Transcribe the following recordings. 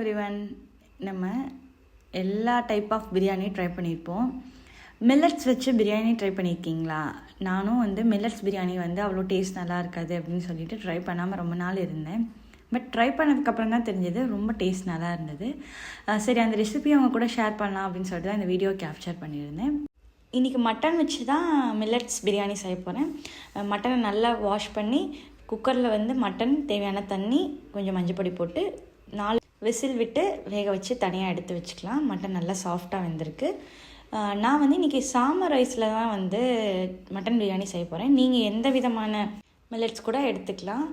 Everyone நம்ம எல்லா type of biryani try பண்ணியிருப்போம். மில்லட்ஸ் வச்சு பிரியாணி ட்ரை பண்ணியிருக்கீங்களா? நானும் வந்து மில்லட்ஸ் பிரியாணி வந்து அவ்வளோ டேஸ்ட் நல்லா இருக்காது அப்படின்னு சொல்லிட்டு ட்ரை பண்ணாமல் ரொம்ப நாள் இருந்தேன். பட் ட்ரை பண்ணதுக்கப்புறம் தான் தெரிஞ்சது ரொம்ப டேஸ்ட் நல்லா இருந்தது. சரி அந்த ரெசிபி அவங்க கூட ஷேர் பண்ணலாம் அப்படின்னு சொல்லிட்டு தான் இந்த வீடியோ கேப்சர் பண்ணியிருந்தேன். இன்றைக்கி மட்டன் வச்சு தான் மில்லட்ஸ் பிரியாணி செய்ய போகிறேன் மட்டனை நல்லா வாஷ் பண்ணி குக்கரில் வந்து மட்டன் தேவையான தண்ணி கொஞ்சம் மஞ்சப்பொடி போட்டு நாலு விசில் விட்டு வேக வச்சு தனியாக எடுத்து வச்சுக்கலாம். மட்டன் நல்லா சாஃப்டாக வெந்திருக்கு. நான் வந்து இன்றைக்கி சாம்பார் ரைஸில் தான் வந்து மட்டன் பிரியாணி செய்ய போகிறேன் நீங்கள் எந்த விதமான மில்லட்ஸ் கூட எடுத்துக்கலாம்.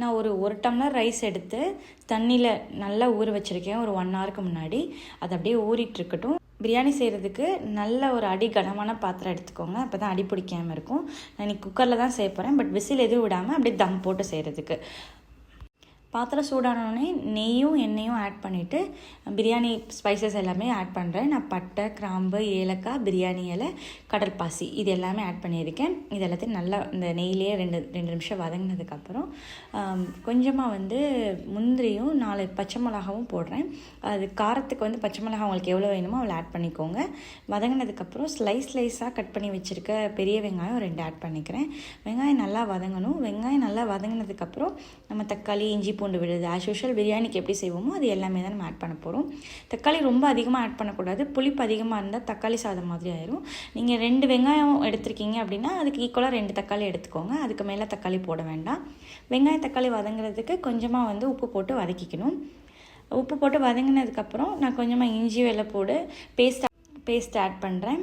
நான் ஒரு ஒரு டம்ளர் ரைஸ் எடுத்து தண்ணியில் நல்லா ஊற வச்சுருக்கேன். ஒரு ஒன் ஹவருக்கு முன்னாடி. அது அப்படியே ஊறிட்டுருக்கட்டும் பிரியாணி செய்கிறதுக்கு நல்ல ஒரு அடி கனமான பாத்திரம் எடுத்துக்கோங்க. அப்போ தான் அடி பிடிக்காமல் இருக்கும். நான் இன்னைக்கு குக்கரில் தான் செய்ய போகிறேன் பட் விசில் எதுவும் விடாமல் அப்படியே தம் போட்டு செய்கிறதுக்கு பாத்திரம் சூடானோடனே நெய்யும் எண்ணெயும் ஆட் பண்ணிவிட்டு பிரியாணி ஸ்பைசஸ் எல்லாமே ஆட் பண்ணுறேன் நான் பட்டை கிராம்பு ஏலக்காய் பிரியாணி இலை கடற்பாசி இது எல்லாமே ஆட் பண்ணியிருக்கேன். இது எல்லாத்தையும் நல்லா இந்த நெய்லேயே ரெண்டு ரெண்டு நிமிஷம் வதங்கினதுக்கப்புறம் கொஞ்சமாக வந்து முந்திரியும் நாலு பச்சை மிளகாவும் போடுறேன். அது காரத்துக்கு வந்து பச்சை மிளகா உங்களுக்கு எவ்வளோ வேணுமோ அவ்வளோ ஆட் பண்ணிக்கோங்க. வதங்கினதுக்கப்புறம் ஸ்லைஸ் ஸ்லைஸாக கட் பண்ணி வச்சுருக்க பெரிய வெங்காயம் ரெண்டு ஆட் பண்ணிக்கிறேன். வெங்காயம் நல்லா வதங்கணும். வெங்காயம் நல்லா வதங்கினதுக்கப்புறம் நம்ம தக்காளி இஞ்சி பூண்டு விழுது ஆஸ் யூஷுவல் பிரியாணிக்கு எப்படி செய்வோமோ அது எல்லாமே தான் நம்ம ஆட் பண்ண போகிறோம் தக்காளி ரொம்ப அதிகமாக ஆட் பண்ணக்கூடாது. புளிப்பு அதிகமாக இருந்தால் தக்காளி சாதம் மாதிரி ஆயிரும். நீங்கள் ரெண்டு வெங்காயம் எடுத்திருக்கீங்க அப்படின்னா அதுக்கு ஈக்குவலாக ரெண்டு தக்காளி எடுத்துக்கோங்க. அதுக்கு மேலே தக்காளி போட வேண்டாம். வெங்காயம் தக்காளி வதங்குறதுக்கு கொஞ்சமாக வந்து உப்பு போட்டு வதக்கிக்கணும். உப்பு போட்டு வதங்கினதுக்கப்புறம் நான் கொஞ்சமாக இஞ்சி வெள்ளை போடு பேஸ்ட் பேஸ்ட் ஆட் பண்ணுறேன்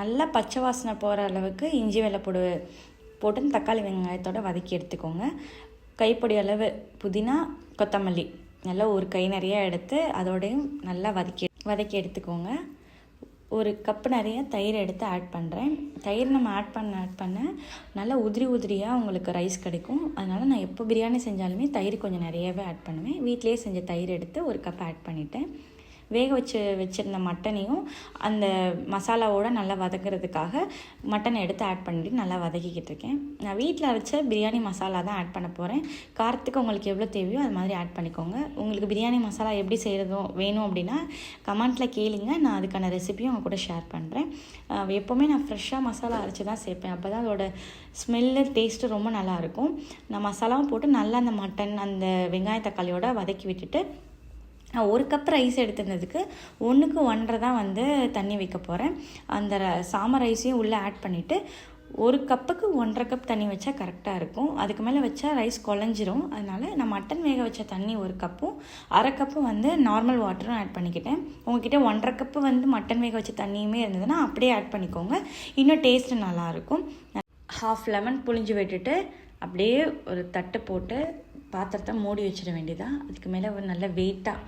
நல்லா பச்சை வாசனை போகிற அளவுக்கு இஞ்சி வெள்ளைப்பூடு போட்டு தக்காளி வெங்காயத்தோடு வதக்கி எடுத்துக்கோங்க. கைப்பொடி அளவு புதினா கொத்தமல்லி. நல்லா ஒரு கை நிறைய எடுத்து அதோடையும் நல்லா வதக்கி வதக்கி எடுத்துக்கோங்க. ஒரு கப்பு நிறைய தயிர் எடுத்து ஆட் பண்ணுறேன் தயிர் நம்ம ஆட் பண்ண ஆட் பண்ண நல்லா உதிரி உதிரியாக உங்களுக்கு ரைஸ் கிடைக்கும். அதனால் நான் எப்போ பிரியாணி செஞ்சாலுமே தயிர் கொஞ்சம் நிறையவே ஆட் பண்ணுவேன். வீட்டிலேயே செஞ்ச தயிர் எடுத்து ஒரு கப் ஆட் பண்ணிட்டேன். வேக வச்சு வச்சுருந்த மட்டனையும் அந்த மசாலாவோடு நல்லா வதக்குறதுக்காக மட்டனை எடுத்து ஆட் பண்ணிட்டு நல்லா வதக்கிக்கிட்டு இருக்கேன். நான் வீட்டில் அரைச்ச பிரியாணி மசாலா தான் ஆட் பண்ண போகிறேன் காரத்துக்கு உங்களுக்கு எவ்வளோ தேவையோ அது மாதிரி ஆட் பண்ணிக்கோங்க. உங்களுக்கு பிரியாணி மசாலா எப்படி செய்கிறதும் வேணும் அப்படின்னா கமெண்ட்டில் கேளுங்க. நான் அதுக்கான ரெசிபியும் உங்கள் கூட ஷேர் பண்ணுறேன் எப்போவுமே நான் ஃப்ரெஷ்ஷாக மசாலா அரைச்சி தான் சேர்ப்பேன். அப்போ தான் அதோட ஸ்மெல்லு டேஸ்ட்டு ரொம்ப நல்லாயிருக்கும் நான் மசாலாவும் போட்டு நல்லா அந்த மட்டன் அந்த வெங்காய தக்காளியோட வதக்கி விட்டுட்டு நான் ஒரு கப் ரைஸ் எடுத்திருந்ததுக்கு ஒன்றுக்கு ஒன்றரை தான் வந்து தண்ணி வைக்க போகிறேன் அந்த சாம ரைஸையும் உள்ளே ஆட் பண்ணிவிட்டு ஒரு கப்புக்கு ஒன்றரை கப் தண்ணி வச்சா கரெக்டாக இருக்கும். அதுக்கு மேலே வச்சா ரைஸ் குழஞ்சிரும். அதனால் நான் மட்டன் வேக வச்ச தண்ணி ஒரு கப்பும் அரை கப்பு வந்து நார்மல் வாட்டரும் ஆட் பண்ணிக்கிட்டேன். உங்ககிட்ட ஒன்றரை கப்பு வந்து மட்டன் வேக வச்ச தண்ணியுமே இருந்ததுன்னா அப்படியே ஆட் பண்ணிக்கோங்க. இன்னும் டேஸ்ட்டு நல்லாயிருக்கும் ஹாஃப் லெமன் புழிஞ்சு விட்டுட்டு அப்படியே ஒரு தட்டு போட்டு பாத்திரத்தை மூடி வச்சிட வேண்டியதா அதுக்கு மேலே ஒரு நல்ல வெயிட்டாக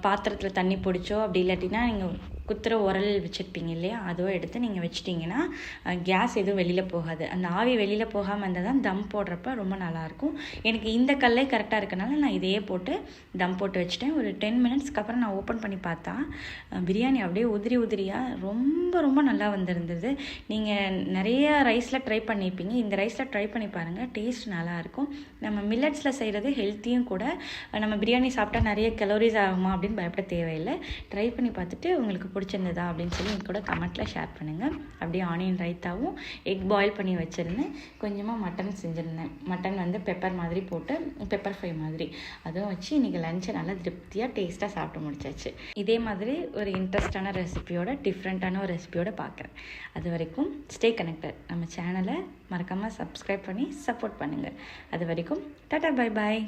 பாத்திரத்தில் தண்ணி பிடிச்சோ அப்படி இல்லாட்டினா நீங்கள் குத்துற உரல் வச்சுருப்பீங்க இல்லையா? அதுவும் எடுத்து நீங்கள் வச்சிட்டிங்கன்னா கேஸ் எதுவும் வெளியில் போகாது. அந்த ஆவி வெளியில் போகாமல் இருந்தால் தான் தம் போடுறப்ப ரொம்ப நல்லாயிருக்கும் எனக்கு இந்த கல்லே கரெக்டாக இருக்கனால நான் இதையே போட்டு தம் போட்டு வச்சுட்டேன். ஒரு டென் மினிட்ஸ்க்கு அப்புறம் நான் ஓப்பன் பண்ணி பார்த்தா பிரியாணி அப்படியே உதிரி உதிரியாக ரொம்ப ரொம்ப நல்லா வந்திருந்தது. நீங்கள் நிறைய ரைஸில் ட்ரை பண்ணியிருப்பீங்க இந்த ரைஸில் ட்ரை பண்ணி பாருங்கள் டேஸ்ட் நல்லாயிருக்கும் நம்ம மில்லட்ஸில் செய்கிறது ஹெல்த்தியும் கூட. நம்ம பிரியாணி சாப்பிட்டா நிறைய கலோரிஸ் ஆகுமா அப்படின்னு பயப்பட தேவையில்லை. ட்ரை பண்ணி பார்த்துட்டு உங்களுக்கு பிடிச்சிருந்ததா அப்படின்னு சொல்லி எனக்கு கூட கமெண்ட்டில் ஷேர் பண்ணுங்கள் அப்படியே ஆனியன் ரைத்தாவும் எக் பாயில் பண்ணி வச்சுருந்தேன். கொஞ்சமாக மட்டன் செஞ்சுருந்தேன். மட்டன் வந்து பெப்பர் மாதிரி போட்டு பெப்பர் ஃப்ரை மாதிரி. அதுவும் வச்சு இன்றைக்கி லஞ்சை நல்லா திருப்தியாக டேஸ்ட்டாக சாப்பிட்டு முடிச்சாச்சு. இதே மாதிரி ஒரு இன்ட்ரெஸ்டான ரெசிபியோட டிஃப்ரெண்ட்டான ஒரு ரெசிபியோட பார்க்குறேன் அது வரைக்கும் ஸ்டே கனெக்டட் நம்ம சேனலை மறக்காமல் சப்ஸ்கிரைப் பண்ணி சப்போர்ட் பண்ணுங்கள் அது வரைக்கும் டாட்டா பை பாய்